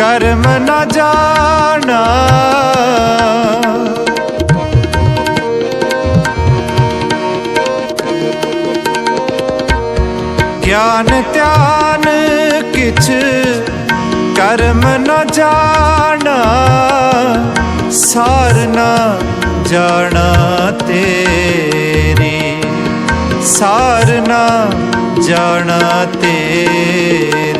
ਕਰਮ ਨ ਜਾਣਾ। ਗਿਆਨ, ਧਿਆਨ ਕਿਛ ਕਰਮ ਨ ਜਾਣਾ। ਸਾਰ ਨ ਜਾਣਾ ਤੇਰੀ। ਸਾਰ ਨ ਜਾਣਾ ਤੇਰੀ।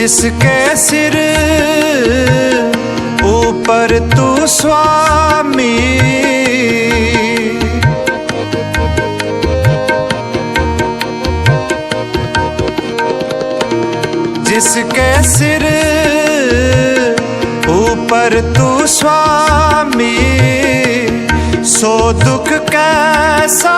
जिसके सिर ऊपर तू स्वामी जिसके सिर ऊपर तू स्वामी सो दुख कैसा